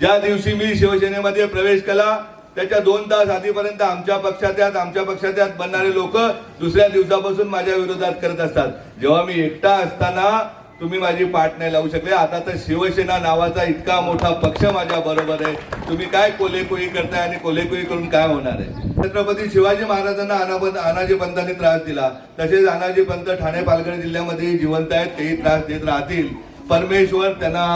ज्या दिवशी मी शिवसेनेमध्ये प्रवेश केला त्याच्या दोन तास आधीपर्यंत आमच्या पक्षात्यात आमच्या पक्षात्यात बनणारे लोक दुसऱ्या दिवसापासून माझ्या विरोधात करत असतात. जेव्हा मी एकटा असताना तुम्ही माझी पाठ नाही लावू शकले. आता तर शिवसेना नावाचा इतका मोठा पक्ष माझ्या बरोबर आहे. तुम्ही काय कोलेकुई करताय आणि कोलेकुई करून काय होणार आहे? छत्रपती शिवाजी महाराजांना अनापंत अनाजी पंतांनी त्रास दिला. तसेच अनाजी पंत ठाणे पालघर जिल्ह्यामध्ये जिवंत आहेत तेही त्रास देत राहतील. परमेश्वर त्यांना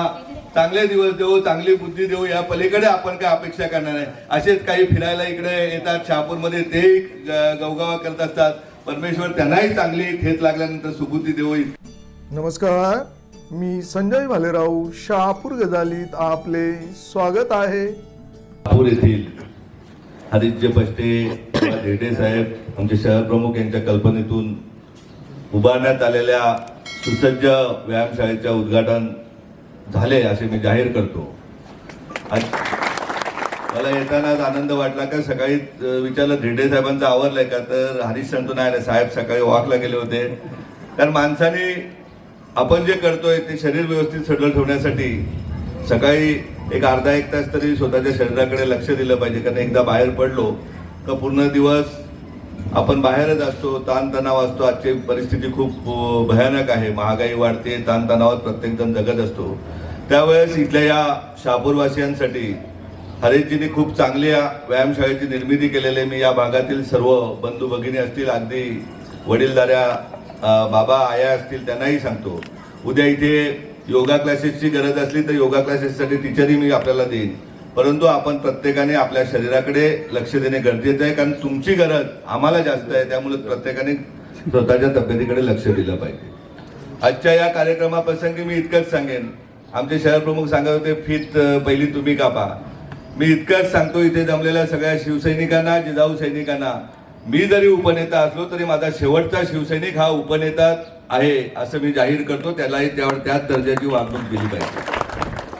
चांगले दिवस देऊ चांगली बुद्धी देऊ या पलीकडे आपण काय अपेक्षा करणार आहे असेच काही फिरायला इकडे येतात शहापूरमध्ये ग- गवगवा करत असतात. परमेश्वर त्यांनाही चांगली ठेच लागल्यानंतर सुबुद्धी देऊ. नमस्कार. मी संजय भालेराव शहापूर गजालीत आपले स्वागत आहे. नागपूर येथील आदित्य पष्टे धेडे साहेब आमचे शहर प्रमुख यांच्या कल्पनेतून उभारण्यात आलेल्या सुसज्ज व्यायामशाळेच्या उद्घाटन झाले असे मी जाहीर करतो. मला येताना आज आनंद वाटला का सकाळी विचारलं धेडे साहेबांचं आवरलंय का? तर हरीश सांगतो नाही ना साहेब सकाळी वॉकला गेले होते. कारण माणसाने आपण जे करतोय ते शरीर व्यवस्थित सडल ठेवण्यासाठी सकाळी एक अर्धा एक तास तरी स्वतःच्या शरीराकडे लक्ष दिलं पाहिजे. कारण एकदा बाहेर पडलो तर पूर्ण दिवस आपण बाहेरच असतो ताणतणाव असतो. आजची परिस्थिती खूप भयानक आहे. महागाई वाढते ताणतणावात प्रत्येक जण जगत असतो. त्यावेळेस इथल्या या शहापूरवासियांसाठी हरीशजींनी खूप चांगल्या व्यायामशाळेची निर्मिती केलेली आहे. मी या भागातील सर्व बंधू भगिनी असतील अगदी वडीलधाऱ्या बाबा आया असतील त्यांनाही सांगतो. उद्या इथे योगा क्लासेसची गरज असली तर योगा क्लासेससाठी टीचरही मी आपल्याला देईन. परंतु आपण प्रत्येकाने आपल्या शरीराकडे लक्ष देणे गरजेचं आहे कारण तुमची गरज आम्हाला जास्त आहे त्यामुळे प्रत्येकाने स्वतःच्या तब्येतीकडे लक्ष दिलं पाहिजे. आजच्या या कार्यक्रमाप्रसंगी मी इतकंच सांगेन. आमचे शहर प्रमुख सांगत होते फीत पहिली तुम्ही कापा. मी इतकंच सांगतो इथे जमलेल्या सगळ्या शिवसैनिकांना जिजाऊ सैनिकांना मी जरी उपनेता असलो तरी माझा शेवटचा शिवसैनिक हा उपनेता आहे असं मी जाहीर करतो त्यालाही त्यावर त्याच दर्जाची वागणूक दिली पाहिजे.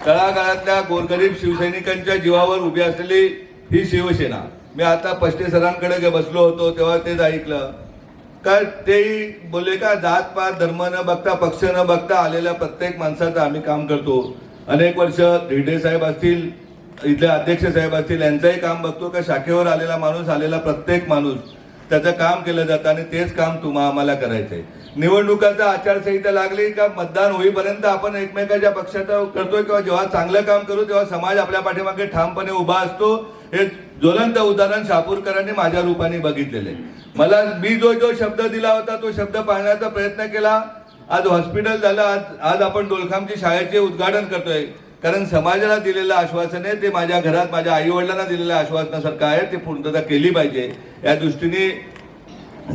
तळागाळातल्या गोरगरीब शिवसैनिकांच्या जीवावर उभी असलेली ही शिवसेना. मी आता पष्टे सरांकडे बसलो होतो तेव्हा तेच ऐकलं. का तेही बोलले का जात पात धर्म न बघता पक्ष न बघता आलेल्या प्रत्येक माणसाचं आम्ही काम करतो. अनेक वर्ष धिडे साहेब असतील इथले अध्यक्ष साहेब असतील यांचंही काम बघतो का शाखेवर आलेला माणूस आलेला प्रत्येक माणूस त्याचं काम केलं जातं आणि तेच काम तुम्हा आम्हाला करायचं आहे निवडणुकाचा आचारसंहिता लागली का मतदान होईपर्यंत आपण एकमेकाच्या पक्षाचं करतोय किंवा जेव्हा चांगलं काम करू तेव्हा समाज आपल्या पाठीमागे ठामपणे उभा असतो. हे ज्वलंत उदाहरण शापूरकरांनी माझ्या रूपाने बघितलेले. मला मी जो जो शब्द दिला होता तो शब्द पाळण्याचा प्रयत्न केला. आज हॉस्पिटल झालं आज आज आपण डोलखामची शाळेचे उद्घाटन करतोय. कारण समाजाला दिलेलं आश्वासन आहे ते माझ्या घरात माझ्या आई वडिलांना दिलेल्या आश्वासनासारखं आहे ते पूर्तता केली पाहिजे. या दृष्टीने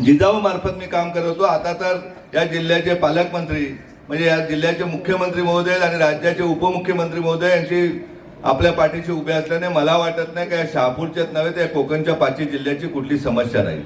जिजाऊ मार्फत मी काम करत होतो. आता तर या जिल्ह्याचे पालकमंत्री म्हणजे या जिल्ह्याचे मुख्यमंत्री महोदय आणि राज्याचे उपमुख्यमंत्री महोदय यांची आपल्या पाठीशी उभे असल्याने मला वाटत नाही का या शहापूरच्याच नव्हे तर या कोकणच्या पाचवी जिल्ह्याची कुठली समस्या नाही.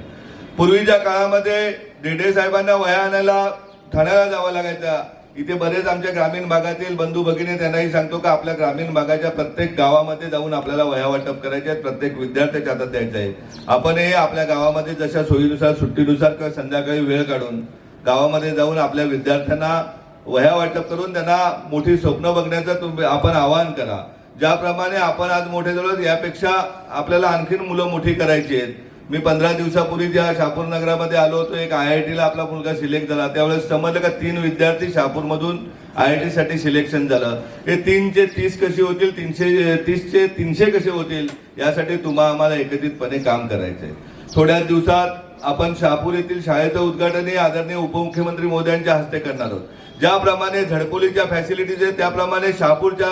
पूर्वीच्या काळामध्ये डेडे साहेबांना वया आणायला ठाण्याला जावं लागायचं. इथे बरेच आमच्या ग्रामीण भागातील बंधू भगिनी त्यांनाही सांगतो का आपल्या ग्रामीण भागाच्या प्रत्येक गावामध्ये जाऊन आपल्याला वया वाटप करायचे आहेत प्रत्येक विद्यार्थ्याच्या हातात द्यायचं आहे. आपण हे आपल्या गावामध्ये जशा सोयीनुसार सुट्टीनुसार किंवा संध्याकाळी वेळ काढून गावामध्ये जाऊन आपल्या विद्यार्थ्यांना वह्या वाटप करून त्यांना मोठी स्वप्न बघण्याचं तुम्ही आपण आवाहन करा. ज्याप्रमाणे आपण आज मोठे झालो यापेक्षा आपल्याला आणखीन मुलं मोठी करायची आहेत. मी पंधरा दिवसापूर्वी ज्या शहापूर नगरामध्ये आलो होतो एक आय आय टीला आपला मुलगा सिलेक्ट झाला. त्यावेळेस समजलं का तीन विद्यार्थी शहापूरमधून आय आय टीसाठी सिलेक्शन झालं. हे तीनचे तीस कसे होतील तीनशे तीसचे तीनशे कसे होतील यासाठी तुम्हा आम्हाला एकत्रितपणे काम करायचंय थोड्या दिवसात आपण शहापूर येथील शाळेचं उद्घाटनही आदरणीय उपमुख्यमंत्री मोदयांच्या हस्ते करणार आहोत. ज्याप्रमाणे झडकोलीच्या फॅसिलिटीज आहेत त्याप्रमाणे शहापूरच्या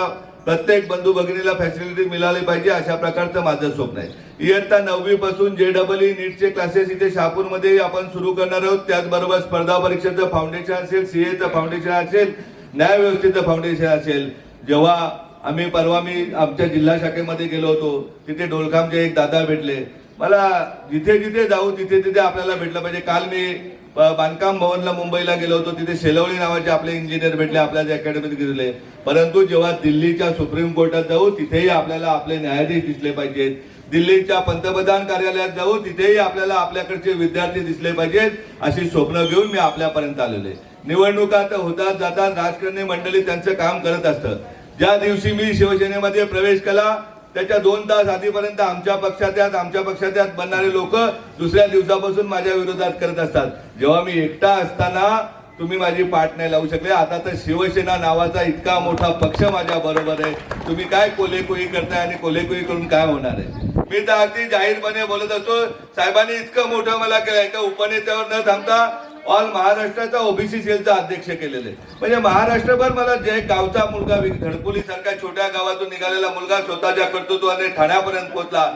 प्रत्येक बंधू भगिनीला फॅसिलिटी मिळाली पाहिजे अशा प्रकारचं माझं स्वप्न आहे. इयत्ता नववी पासून जे डबल ई नीटचे क्लासेस इथे शहापूरमध्ये आपण सुरू करणार आहोत. त्याचबरोबर स्पर्धा परीक्षेचं फाउंडेशन असेल सीएचं फाउंडेशन असेल न्याय व्यवस्थेचं फाउंडेशन असेल. जेव्हा आम्ही परवा मी आमच्या जिल्हा शाखेमध्ये गेलो होतो तिथे डोलखामचे एक दादा भेटले. मला जिथे जिथे जाऊ तिथे तिथे आपल्याला भेटलं पाहिजे. काल मी बांधकाम भवनला मुंबईला गेलो होतो तिथे शेलवळी नावाचे आपले इंजिनियर भेटले आपल्या अकॅडमीत गेले. परंतु जेव्हा दिल्लीच्या सुप्रीम कोर्टात जाऊ तिथेही आपल्याला आपले न्यायाधीश दिसले पाहिजेत. दिल्लीच्या पंतप्रधान कार्यालयात जाऊ तिथेही आपल्याला आपल्याकडचे विद्यार्थी दिसले पाहिजेत अशी स्वप्न घेऊन मी आपल्यापर्यंत आलेले निवडणुका तर होतात जातात राजकारणी मंडळी त्यांचं काम करत असतं. ज्या दिवशी मी शिवसेनेमध्ये प्रवेश केला त्याच्या दोन तास आधीपर्यंत आमच्या पक्षात्यात आमच्या पक्षात्यात बनणारे लोक दुसऱ्या दिवसापासून माझ्या विरोधात करत असतात. जेव्हा मी एकटा असताना तुम्ही माझी पाठ नाही लावू शकले. आता तर शिवसेना नावाचा इतका मोठा पक्ष माझ्या बरोबर आहे. तुम्ही काय कोलेकोई करताय आणि कोलेकोई करून काय होणार आहे? मी तर अगदी जाहीरपणे बोलत असतो साहेबांनी इतकं मोठं मला केलं एका उपनेत्यावर न थांबता ऑल महाराष्ट्राचा ओबीसी सेलचा अध्यक्ष केलेले. म्हणजे महाराष्ट्रभर मला जे गावचा मुलगा धडकोली सारख्या छोट्या गावातून निघालेला मुलगा स्वतःच्या कर्तृत्वाने ठाण्यापर्यंत पोहोचला.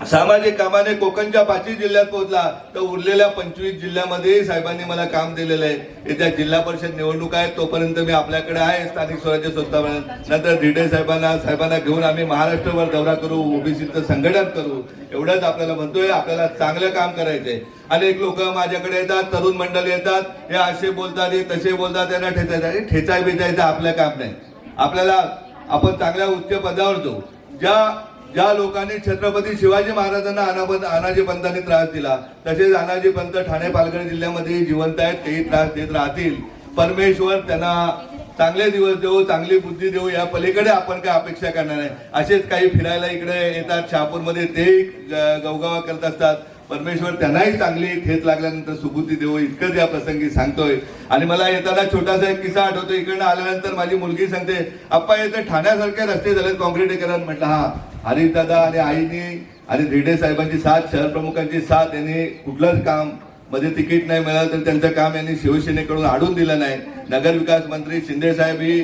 सामाजिक कामाने कोकणच्या पाचवी जिल्ह्यात पोहोचला. तर उरलेल्या पंचवीस जिल्ह्यामध्ये साहेबांनी मला काम दिलेलं आहे. येत्या जिल्हा परिषद निवडणूक आहे तोपर्यंत मी आपल्याकडे आहे. स्थानिक स्वराज्य संस्थापर्यंत नंतर धिडे साहेबांना साहेबांना घेऊन आम्ही महाराष्ट्रभर दौरा करू ओबीसीचं संघटन करू. एवढंच आपल्याला म्हणतोय आपल्याला चांगलं काम करायचंय. अनेक लोक माझ्याकडे येतात तरुण मंडळी येतात. हे असे बोलतात हे तसे बोलतात त्यांना ठेचायचं ठेचाय बिचायचं आपलं काम नाही. आपल्याला आपण चांगल्या उच्च पदावर जाऊ. ज्या ज्या लोकांनी छत्रपती शिवाजी महाराजांना अनाबंद अनाजी पंतांनी त्रास दिला. तसेच अनाजी पंत ठाणे पालघर जिल्ह्यामध्ये जिवंत आहेत तेही त्रास देत राहतील. परमेश्वर त्यांना चांगले दिवस देऊ चांगली बुद्धी देऊ या पलीकडे आपण काय अपेक्षा करणार नाही. असेच काही फिरायला इकडे येतात शहापूरमध्ये तेही ग- गवगवा करत असतात. परमेश्वर त्यांनाही चांगली ठेच लागल्यानंतर सुबुद्धी देऊ इतकंच या प्रसंगी सांगतोय. आणि मला येताना छोटासा एक किस्सा आठवतो इकडनं आल्यानंतर माझी मुलगी सांगते आप्पा येते ठाण्यासारखे रस्ते झालेत कॉन्क्रिटीकरण. म्हटलं हा. दादा आणि आईने आणि रेडे साहेबांची साथ शहर प्रमुखांची साथ यांनी कुठलंच काममध्ये तिकीट नाही मिळालं तर त्यांचं काम यांनी शिवसेनेकडून अडून दिलं नाही. नगर विकास मंत्री शिंदे साहेब ही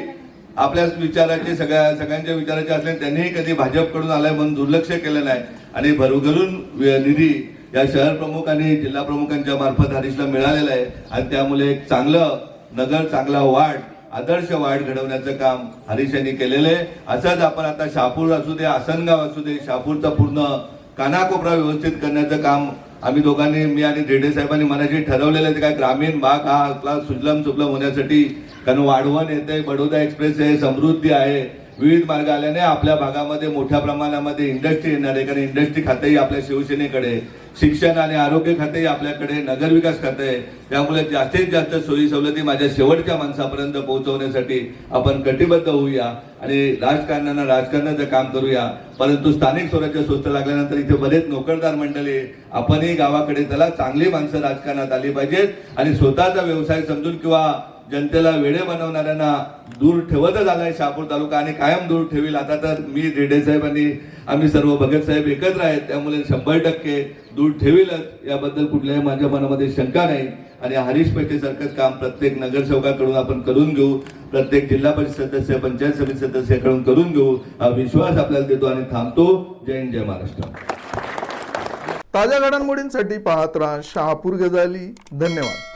आपल्याच विचाराचे सगळ्या सगळ्यांच्या विचाराचे असले त्यांनीही कधी भाजपकडून आलाय म्हणून दुर्लक्ष केलं नाही. आणि भरघरून निधी या शहर प्रमुख आणि जिल्हा प्रमुखांच्या मार्फत हरीशला मिळालेला आहे. आणि त्यामुळे एक चांगलं नगर चांगला वाढ आदर्श वाढ घडवण्याचं काम हरीश यांनी केलेलं आहे. असंच आपण आता शहापूर असू दे आसनगाव असू दे शहापूरचा पूर्ण कानाकोपरा व्यवस्थित करण्याचं काम आम्ही दोघांनी मी आणि धेडे साहेबांनी मनाशी ठरवलेलं आहे. काय ग्रामीण भाग हा आपला सुजलम सुफलम होण्यासाठी कारण वाढवण येते बडोदा एक्सप्रेस आहे समृद्धी आहे. विविध मार्ग आल्याने आपल्या भागामध्ये मोठ्या प्रमाणामध्ये इंडस्ट्री येणार आहे. कारण इंडस्ट्री खातेही आपल्या शिवसेनेकडे शिक्षण आणि आरोग्य खातेही आपल्याकडे नगर विकास खाते आहे त्यामुळे जास्तीत जास्त सोयी सवलती माझ्या शेवटच्या माणसापर्यंत पोहोचवण्यासाठी आपण कटिबद्ध होऊया आणि राजकारणानं राजकारणाचं काम करूया. परंतु स्थानिक स्वराज्य स्वस्त लागल्यानंतर इथे बरेच नोकरदार मंडळी आपणही गावाकडे त्याला चांगली माणसं राजकारणात आली पाहिजेत. आणि स्वतःचा व्यवसाय समजून किंवा जनतेला वेळे बनवणाऱ्यांना दूर ठेवतच आलाय शहापूर तालुका आणि कायम दूर ठेवील. आता तर मी रेडे साहेब आणि आम्ही सर्व भगत साहेब एकत्र आहेत. त्यामुळे शंभर टक्के दूर ठेवीलच. याबद्दल कुठल्याही माझ्या मनामध्ये शंका नाही. आणि हरीश पेठे सारखंच काम प्रत्येक नगरसेवकाकडून आपण करून घेऊ. प्रत्येक जिल्हा परिषद सदस्य पंचायत समिती सदस्याकडून करून घेऊ. हा विश्वास आपल्याला देतो आणि थांबतो. जय हिंद जय महाराष्ट्र. ताज्या घडामोडींसाठी पाहत राहा शहापूर गजाली. धन्यवाद.